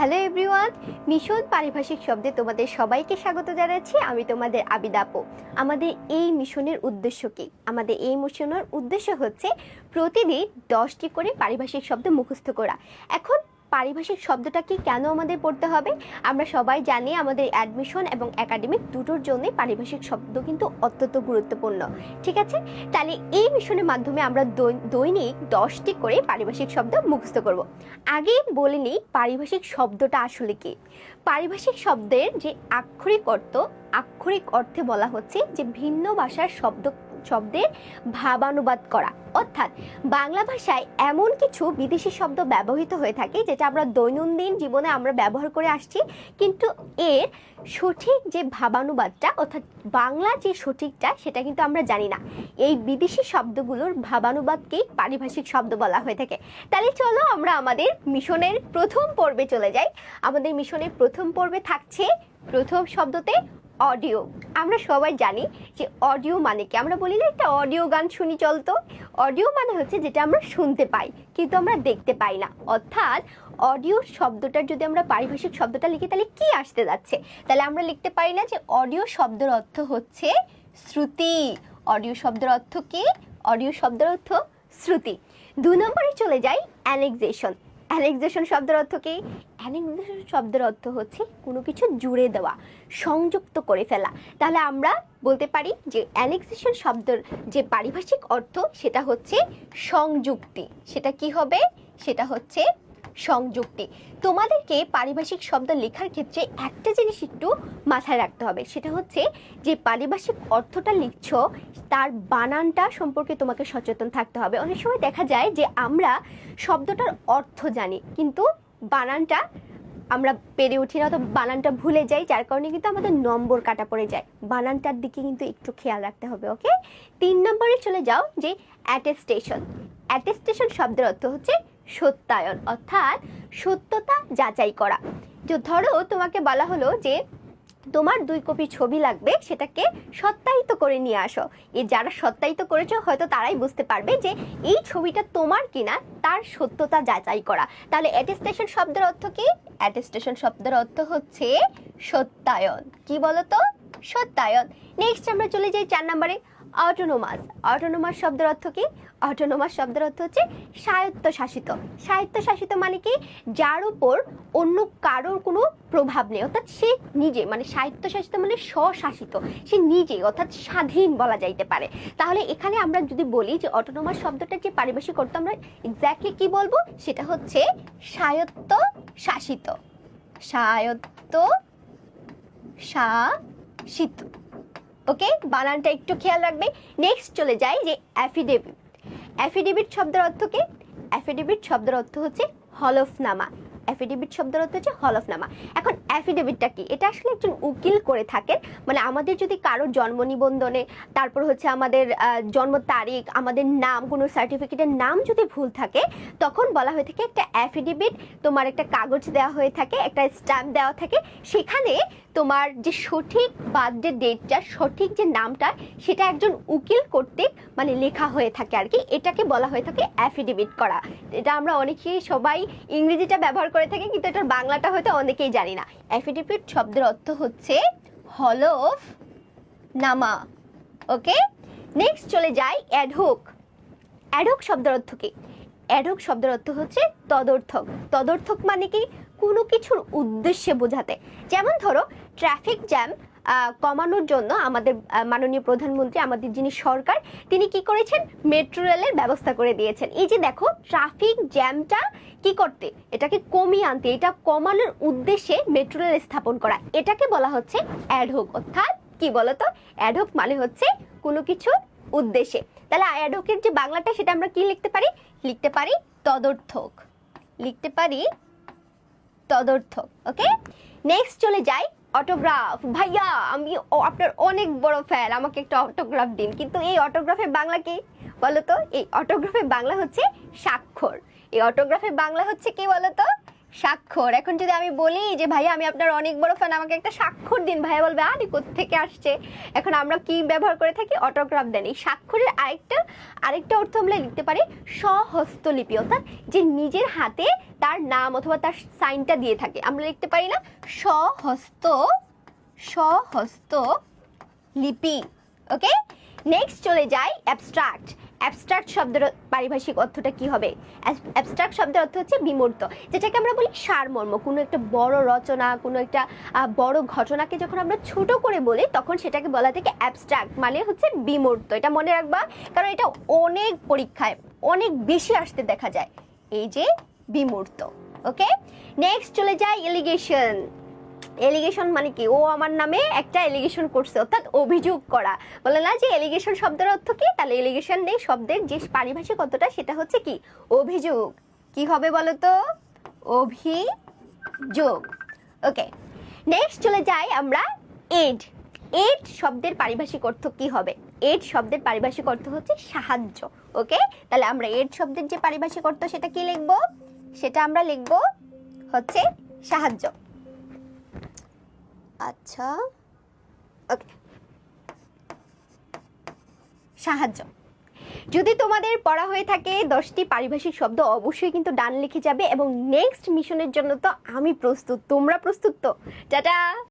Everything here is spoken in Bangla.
হ্যালো এভরিওয়ান মিশন, পারিভাষিক শব্দে তোমাদের সবাইকে স্বাগত জানাচ্ছি। আমি তোমাদের আবিদাপো আমাদের এই মিশনের উদ্দেশ্য কি? আমাদের এই মিশনের উদ্দেশ্য হচ্ছে প্রতিদিন দশটি করে পারিভাষিক শব্দ মুখস্থ করা। এখন পারিভাষিক শব্দটা কি কেন আমাদের পড়তে হবে? আমরা সবাই জানি আমাদের অ্যাডমিশন এবং একাডেমিক দুটোর জন্য পারিভাষিক শব্দ কিন্তু অত্যন্ত গুরুত্বপূর্ণ। ঠিক আছে? তাহলে এই মিশনের মাধ্যমে আমরা দৈনিক দশটি করে পারিভাষিক শব্দ মুখস্থ করব। আগে বলে নিই পারিভাষিক শব্দটা আসলে কি। পারিভাষিক শব্দের যে আক্ষরিক অর্থ, আক্ষরিক অর্থে বলা হচ্ছে যে ভিন্ন ভাষার শব্দ শব্দের ভাবানুবাদ করা। অর্থাৎ বাংলা ভাষায় এমন কিছু বিদেশি শব্দ ব্যবহৃত হয়ে থাকে, যেটা আমরা দৈনন্দিন জীবনে আমরা ব্যবহার করে আসছি, কিন্তু এর সঠিক যে ভাবানুবাদটা, অর্থাৎ বাংলা যে সঠিকটা, সেটা কিন্তু আমরা জানি না। এই বিদেশি শব্দগুলোর ভাবানুবাদকেই পারিভাষিক শব্দ বলা হয়ে থাকে। তাহলে চলো আমরা আমাদের মিশনের প্রথম পর্বে চলে যাই। আমাদের মিশনের প্রথম পর্বে থাকছে প্রথম শব্দতে অডিও। আমরা সবাই জানি যে অডিও মানে কি? আমরা বলি না একটা অডিও গান শুনি চলতো। অডিও মানে হচ্ছে যেটা আমরা শুনতে পাই, কিন্তু আমরা দেখতে পাই না। অর্থাৎ অডিও শব্দটার যদি আমরা পারিভাষিক শব্দটা লিখি, তাহলে কি আসতে যাচ্ছে? তাহলে আমরা লিখতে পারি না যে অডিও শব্দের অর্থ হচ্ছে শ্রুতি। অডিও শব্দের অর্থ কি? অডিও শব্দের অর্থ শ্রুতি। দুই নম্বরে চলে যাই অ্যানেক্সেশন অ্যানেক্সেশন শব্দের অর্থ কি? অ্যানেক্সেশন শব্দের অর্থ হচ্ছে কোনো কিছু জুড়ে দেওয়া, সংযুক্ত করে ফেলা। তাহলে আমরা বলতে পারি যে অ্যানেক্সেশন শব্দের যে পারিভাষিক অর্থ, সেটা হচ্ছে সংযুক্তি। সেটা কি হবে? সেটা হচ্ছে সংযুক্তি। তোমাদেরকে পারিভাষিক শব্দ লেখার ক্ষেত্রে একটা জিনিস একটু মাথায় রাখতে হবে, সেটা হচ্ছে যে পারিভাষিক অর্থটা লিখছ, তার বানানটা সম্পর্কে তোমাকে সচেতন থাকতে হবে। অনেক সময় দেখা যায় যে আমরা শব্দটার অর্থ জানি, কিন্তু বানানটা আমরা পেরে উঠি না তো বানানটা ভুলে যাই, যার কারণে কিন্তু আমাদের নম্বর কাটা পড়ে যায়। বানানটার দিকে কিন্তু একটু খেয়াল রাখতে হবে, ওকে? তিন নম্বরে চলে যাও যে অ্যাটেস্টেশন অ্যাটেস্টেশন শব্দের অর্থ হচ্ছে সত্যায়ন, অর্থাৎ সত্যতা যাচাই করা। তো ধরো তোমাকে বলা হলো যে তোমার দুই কপি ছবি লাগবে, সেটাকে সত্যায়িত করে নিয়ে আসো। এ যারা সত্যায়িত করেছ, হয়তো তারাই বুঝতে পারবে যে এই ছবিটা তোমার কিনা, তার সত্যতা যাচাই করা। তাহলে অ্যাটেস্টেশন শব্দের অর্থ কি? অ্যাটেস্টেশন শব্দের অর্থ হচ্ছে সত্যায়ন। কি বলতো? সত্যায়ন। নেক্সট আমরা চলে যাই চার নম্বরে অটোনোমাস অটোনোমাস শব্দের অর্থ কি? অটোনোমাস শব্দের অর্থ হচ্ছে স্বায়ত্তশাসিত। স্বায়ত্তশাসিত মানে কি? যার উপর অন্য কারোর কোনো প্রভাব নেই। অর্থাৎ সে নিজে মানে স্বায়ত্তশাসিত মানে স্বশাসিত, সে নিজে অর্থাৎ স্বাধীন বলা যাইতে পারে। তাহলে এখানে আমরা যদি বলি যে অটোনোমাস শব্দটার যে পারিভাষিক অর্থ, আমরা এক্স্যাক্টলি কি বলব? সেটা হচ্ছে স্বায়ত্ত শাসিত স্বায়ত্ত শাসিত ওকে, বানানটা একটু খেয়াল রাখবে। নেক্সট চলে যাই যে অ্যাফিডেভিট অ্যাফিডেভিট শব্দের অর্থ কি? অ্যাফিডেভিট শব্দের অর্থ হচ্ছে হলফনামা। অ্যাফিডেভিট শব্দের অর্থ হচ্ছে হলফনামা। এখন অ্যাফিডেভিটটা কি? এটা আসলে একজন উকিল করে থাকেন। মানে আমাদের যদি কারও জন্ম নিবন্ধনে, তারপর হচ্ছে আমাদের জন্ম তারিখ, আমাদের নাম, কোনো সার্টিফিকেটের নাম যদি ভুল থাকে, তখন বলা হয়ে থাকে একটা অ্যাফিডেভিট তোমার একটা কাগজ দেওয়া হয়ে থাকে, একটা স্ট্যাম্প দেওয়া থাকে। সেখানে তোমার যে সঠিক বার্থডে ডেটটা সঠিক যে নামটা, সেটা একজন উকিল কর্তৃক মানে লেখা হয়ে থাকে আর কি। এটাকে বলা হয়ে থাকে অ্যাফিডেভিট করা। এটা আমরা অনেকেই সবাই ইংরেজিটা ব্যবহার করে থাকি, কিন্তু এটার বাংলাটা হয়তো অনেকেই জানি না। অ্যাফিডেভিট শব্দের অর্থ হচ্ছে হলফ নামা। ওকে নেক্সট চলে যাই অ্যাডহোক অ্যাডহক শব্দের অর্থ কি? অ্যাডহক শব্দের অর্থ হচ্ছে তদর্থক। তদর্থক মানে কি? কোনো কিছুর উদ্দেশ্যে বোঝাতে। যেমন ধরো, ট্রাফিক জ্যাম কমানোর জন্য আমাদের মাননীয় প্রধানমন্ত্রী, আমাদের যিনি সরকার, তিনি কি করেছেন? মেট্রো রেলের ব্যবস্থা করে দিয়েছেন। এই যে দেখো, ট্রাফিক জ্যামটা কি করতে? এটাকে কমিয়ে আনতে, এটা কমানোর উদ্দেশ্যে মেট্রো রেল স্থাপন করা। এটাকে বলা হচ্ছে অ্যাডহক। অর্থাৎ কি বলতো? অ্যাডহক মানে হচ্ছে কোনো কিছু উদ্দেশ্যে। তাহলে অ্যাডহকের যে বাংলাটা, সেটা আমরা কি লিখতে পারি? লিখতে পারি তদর্থক। লিখতে পারি তদর্থক, ওকে? নেক্সট চলে যাই অটোগ্রাফ ভাইয়া, আমি আপনার অনেক বড় ফ্যান আমাকে একটা অটোগ্রাফ দিন। কিন্তু এই অটোগ্রাফে বাংলা কি? বলতো এই অটোগ্রাফে বাংলা হচ্ছে স্বাক্ষর। এই অটোগ্রাফে বাংলা হচ্ছে কি বলতো স্বাক্ষর। এখন যদি আমি বলি যে, ভাইয়া, আমি আপনার অনেক বড় ফ্যান আমাকে একটা স্বাক্ষর দিন। ভাইয়া বলবে, আরে থেকে আসছে? এখন আমরা কি ব্যবহার করে থাকি? অটোগ্রাফ দেন। এই স্বাক্ষরের আরেকটা আরেকটা অর্থ আমরা লিখতে পারি স্বহস্তলিপি অর্থাৎ যে নিজের হাতে তার নাম অথবা তার সাইনটা দিয়ে থাকে। আমরা লিখতে পারি না স্বহস্ত স্বহস্ত লিপি। ওকে? নেক্সট চলে যাই অ্যাবস্ট্রাক্ট অ্যাবস্ট্রাক্ট শব্দের পারিভাষিক অর্থটা কি হবে? অ্যাবস্ট্রাক্ট শব্দের অর্থ হচ্ছে বিমূর্ত, যেটাকে আমরা বলি সারমর্ম। কোনো একটা বড় রচনা, কোনো একটা বড় ঘটনাকে যখন আমরা ছোট করে বলি, তখন সেটাকে বলা থেকে অ্যাবস্ট্রাক্ট মানে হচ্ছে বিমূর্ত। এটা মনে রাখবা, কারণ এটা অনেক পরীক্ষায়, অনেক বেশি আসতে দেখা যায়। এই যে বিমূর্ত ওকে নেক্সট চলে যায় এলিগেশন। এলিগেশন মানে কি? ও আমার নামে একটা এলিগেশন করছে, অর্থাৎ অভিযোগ করা। বলে না যে এলিগেশন শব্দের অর্থ কি? তাহলে এলিগেশন নেই, শব্দের যে পারিভাষিক অর্থটা সেটা হচ্ছে কি? অভিযোগ। কি হবে বলো তো অভিযোগ। ওকে নেক্সট চলে যাই আমরা এড এড শব্দের পারিভাষিক অর্থ কি হবে? এড শব্দের পারিভাষিক অর্থ হচ্ছে সাহায্য। ওকে তাহলে আমরা এড শব্দের যে পারিভাষিক অর্থ সেটা কি লিখব? সেটা আমরা লিখব হচ্ছে সাহায্য। আচ্ছা। ওকে। সাহায্য। যদি তোমাদের পড়া হয়ে থাকে দশটি পারিভাষিক শব্দ, অবশ্যই কিন্তু ডান লিখে যাবে এবং নেক্সট মিশনের জন্য তো আমি প্রস্তুত। তোমরা প্রস্তুত তো? টাটা!